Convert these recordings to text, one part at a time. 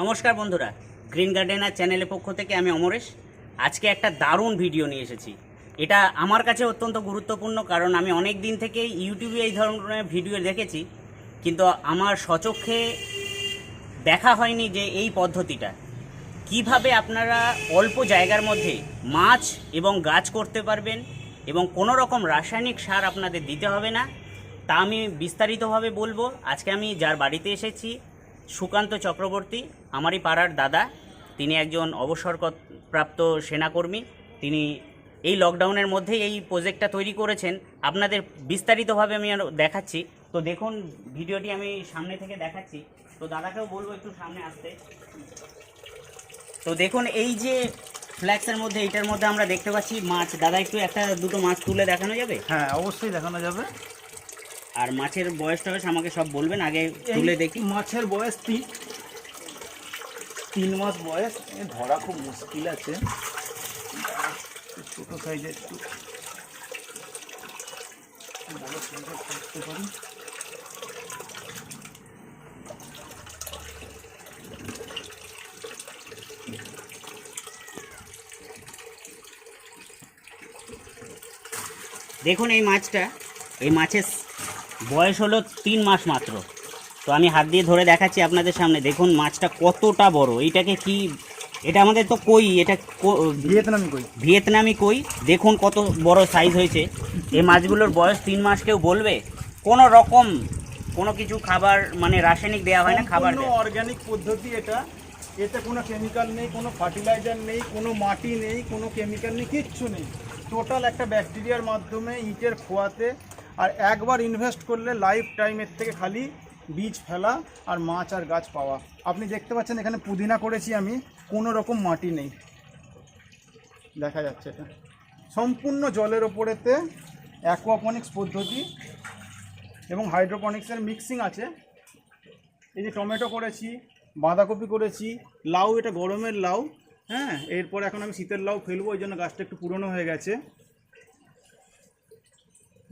নমস্কার বন্ধুরা green gardener চ্যানেলের পক্ষ থেকে আমি অমরেশ। আজকে একটা দারুণ ভিডিও নিয়ে এসেছি। এটা আমার কাছে অত্যন্ত গুরুত্বপূর্ণ কারণ আমি অনেক দিন থেকে ইউটিউবে এই ধরনের ভিডিও দেখেছি, কিন্তু আমার সচক্ষে দেখা হয়নি যে এই পদ্ধতিটা। কীভাবে আপনারা অল্প জায়গার মধ্যে মাছ এবং গাছ করতে পারবেন এবং কোনো রকম রাসায়নিক সার আপনাদের দিতে হবে না, তা আমি বিস্তারিতভাবে বলব। আজকে আমি যার বাড়িতে এসেছি সুকান্ত চক্রবর্তী, আমারই পাড়ার দাদা। তিনি একজন অবসরপ্রাপ্ত সেনাকর্মী। তিনি এই লকডাউনের মধ্যে এই প্রজেক্টটা তৈরি করেছেন। আপনাদের বিস্তারিতভাবে আমি আরও দেখাচ্ছি। তো দেখুন, ভিডিওটি আমি সামনে থেকে দেখাচ্ছি। তো দাদাকেও বলব একটু সামনে আসতে। তো দেখুন, এই যে ফ্ল্যাক্সের মধ্যে, এইটার মধ্যে আমরা দেখতে পাচ্ছি মাছ। দাদা, একটু একটা দুটো মাছ তুলে দেখানো যাবে? হ্যাঁ অবশ্যই দেখানো যাবে। আর মাছের বয়স টয়স আমাকে সব বলবেন আগে তুলে দেখি। মাছের বয়স তিন তিন মাস বয়স ধরা খুব মুশকিল আছে। ছোট সাইজের একটু। বড় সাইজের করতে পারি। দেখুন এই মাছটা এই মাছের বয়স হলো তিন মাস মাত্র। তো আমি হাত দিয়ে ধরে দেখাচ্ছি আপনাদের সামনে। দেখুন মাছটা কতটা বড়। এইটাকে কি এটা আমাদের তো কই? এটা ভিয়েতনামি কই? ভিয়েতনামি কই? দেখুন কত বড় সাইজ হয়েছে। এই মাছগুলোর বয়স তিন মাস কেউ বলবে? কোনো রকম কোনো কিছু খাবার মানে রাসায়নিক দেওয়া হয় না খাবার দেয়। অর্গানিক পদ্ধতি এটা। এতে কোনো কেমিক্যাল নেই কোনো ফার্টিলাইজার নেই কোনো মাটি নেই কোনো কেমিক্যাল নেই কিচ্ছু নেই। টোটাল একটা ব্যাকটেরিয়ার মাধ্যমে ইটের খোয়াতে আর একবার ইনভেস্ট করলে লাইফ টাইমের থেকে খালি বীজ ফেলা আর মাছ আর গাছ পাওয়া। আপনি দেখতে পাচ্ছেন এখানে পুদিনা করেছি আমি, কোনো রকম মাটি নেই। দেখা যাচ্ছে এটা। সম্পূর্ণ জলের ওপরেতে অ্যাকোয়াপনিক্স পদ্ধতি এবং হাইড্রোপনিক্সের মিক্সিং আছে। এই যে টমেটো করেছি, বাঁধাকপি করেছি, লাউ, এটা গরমের লাউ হ্যাঁ? এরপর এখন আমি শীতের লাউ ফেলব, ওই জন্য গাছটা একটু পুরনো হয়ে গেছে।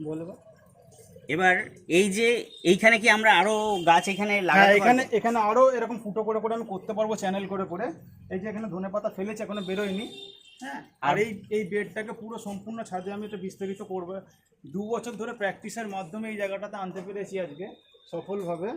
বলব? এবার এই যে এইখানে কি আমরা আরও গাছ এখানে হ্যাঁ লাগাতে এখানে এখানে আরও এরকম ফুটো করে করে আমি করতে পারব চ্যানেল করে করে। এই যে এখানে ধনে পাতা ফেলেছে এখনও বেরোয়নি। হ্যাঁ আর এই এই বেডটাকে পুরো সম্পূর্ণ ছাদে আমি এটা বিস্তারিত করব। দু বছর ধরে প্র্যাকটিসের মাধ্যমে এই জায়গাটাতে আনতে পেরেছি আজকে সফলভাবে।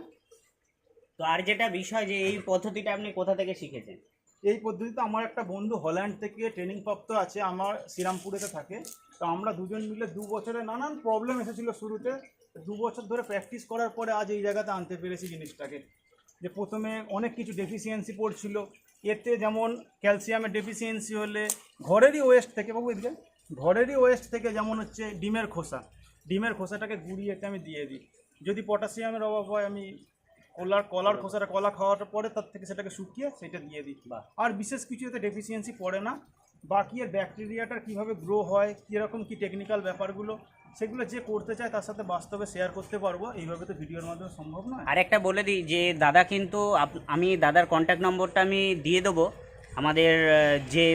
তো আর যেটা বিষয় যে এই পদ্ধতিটা আপনি কোথা থেকে শিখেছেন? এই পদ্ধতিতে আমার একটা বন্ধু হল্যান্ড থেকে ট্রেনিং প্রাপ্ত আছে আমার শ্রীরামপুরেতে থাকে। তো আমরা দুজন মিলে দু বছরে নানান প্রবলেম এসেছিল শুরুতে। দু বছর ধরে প্র্যাকটিস করার পরে আজ এই জায়গাতে আনতে পেরেছি জিনিসটাকে। যে প্রথমে অনেক কিছু ডেফিসিয়েন্সি পড়ছিল। এতে যেমন ক্যালসিয়ামের ডেফিসিয়েন্সি হলে ঘরেরই ওয়েস্ট থেকে বাবু এদিকে ঘরেরই ওয়েস্ট থেকে যেমন হচ্ছে ডিমের খোসা। ডিমের খোসাটাকে গুঁড়িয়ে আমি দিয়ে দিই। যদি পটাশিয়ামের অভাব হয় আমি কলার কলার খোসাটা কলা খাওয়ার পরে তার থেকে সেটাকে শুকিয়ে সেটা দিয়ে দিই। আর বিশেষ কিছু এতে ডেফিসিয়েন্সি পড়ে না। বাকি এর ব্যাকটেরিয়াটার কীভাবে গ্রো হয় কীরকম কী টেকনিক্যাল ব্যাপারগুলো সেগুলো যে করতে চায় তার সাথে বাস্তবে শেয়ার করতে পারব। এইভাবে তো ভিডিওর মাধ্যমে সম্ভব নয়। আর একটা বলে দিই যে, দাদা কিন্তু আমি দাদার কন্ট্যাক্ট নম্বরটা আমি দিয়ে দেবো আমাদের যে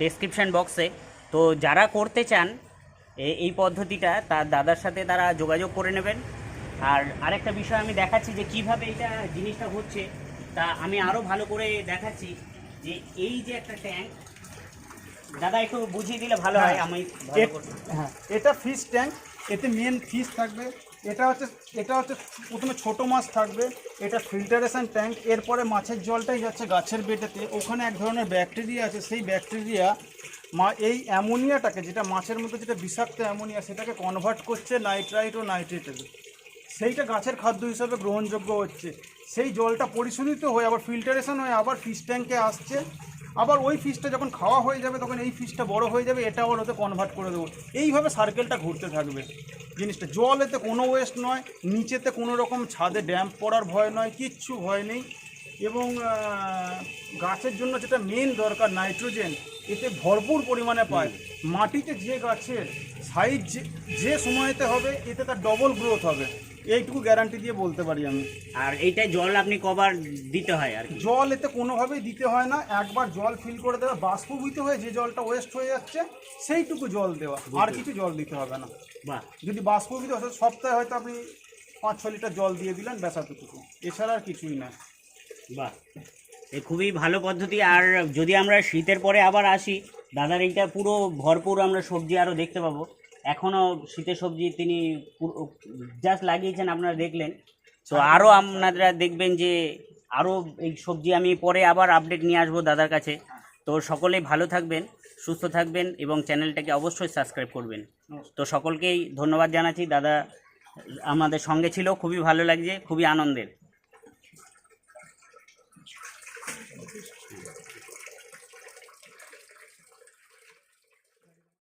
ডেসক্রিপশান বক্সে তো যারা করতে চান এই পদ্ধতিটা, তার দাদার সাথে তারা যোগাযোগ করে নেবেন। আর আরেকটা বিষয় আমি দেখাচ্ছি যে, কীভাবে এটা জিনিসটা হচ্ছে, তা আমি আরও ভালো করে দেখাচ্ছি যে, এই যে একটা ট্যাঙ্ক দাদা একটু বুঝিয়ে দিলে ভালো হয় আমি এ- করে হ্যাঁ। এটা ফিশ ট্যাঙ্ক এতে মেন ফিশ থাকবে। এটা হচ্ছে এটা হচ্ছে প্রথমে ছোট মাছ থাকবে এটা ফিল্টারেশন ট্যাঙ্ক এরপরে মাছের জলটাই যাচ্ছে গাছের বেটেতে। ওখানে এক ধরনের ব্যাকটেরিয়া আছে সেই ব্যাকটেরিয়া মা এই অ্যামোনিয়াটাকে যেটা মাছের মধ্যে যেটা বিষাক্ত অ্যামোনিয়া সেটাকে কনভার্ট করছে নাইট্রাইট ও নাইট্রেটে সেইটা গাছের খাদ্য হিসাবে গ্রহণযোগ্য হচ্ছে। সেই জলটা পরিশোধিত হয়ে আবার ফিল্টারেশন হয়ে আবার ফিশ ট্যাঙ্কে আসছে। আবার ওই ফিশটা যখন খাওয়া হয়ে যাবে, তখন এই ফিশটা বড় হয়ে যাবে এটা আবার ওতে কনভার্ট করে দেবো। এইভাবে সার্কেলটা ঘুরতে থাকবে। জিনিসটা জল এতে কোনো ওয়েস্ট নয়, নিচেতে কোনো রকম ছাদে ড্যাম্প পড়ার ভয় নয়, কিচ্ছু ভয় নেই। এবং গাছের জন্য যেটা মেন দরকার নাইট্রোজেন এতে ভরপুর পরিমাণে পায়। মাটিতে যে গাছের সাইজ যে যে সময়তে হবে, এতে তার ডবল গ্রোথ হবে। এইটুকু গ্যারান্টি দিয়ে বলতে পারি আমি। আর এইটাই জল আপনি কবার দিতে হয় আর কি? জল এতে কোনোভাবেই দিতে হয় না। একবার জল ফিল করে দেওয়া বাষ্পভূত হয়ে যে জলটা ওয়েস্ট হয়ে যাচ্ছে সেইটুকু জল দেওয়া। আর কিছু জল দিতে হবে না। বাহ। যদি বাষ্পভূত হয় সপ্তাহে হয়তো আপনি পাঁচ ছ লিটার জল দিয়ে দিলেন ব্যাস এতটুকু। এছাড়া আর কিছুই না। বাহ। এ খুবই ভালো পদ্ধতি। আর যদি আমরা শীতের পরে আবার আসি দাদার এইটা পুরো ভরপুর আমরা সবজি আরও দেখতে পাবো। এখনও শীতের সবজি তিনি জাস্ট লাগিয়েছেন আপনারা দেখলেন। তো আরও আপনারা দেখবেন যে আরও এই সবজি আমি পরে আবার আপডেট নিয়ে আসব দাদার কাছে। তো সকলেই ভালো থাকবেন সুস্থ থাকবেন এবং চ্যানেলটাকে অবশ্যই সাবস্ক্রাইব করবেন। তো সকলকেই ধন্যবাদ জানাচ্ছি। দাদা আমাদের সঙ্গে ছিল খুবই ভালো লাগছে খুবই আনন্দের।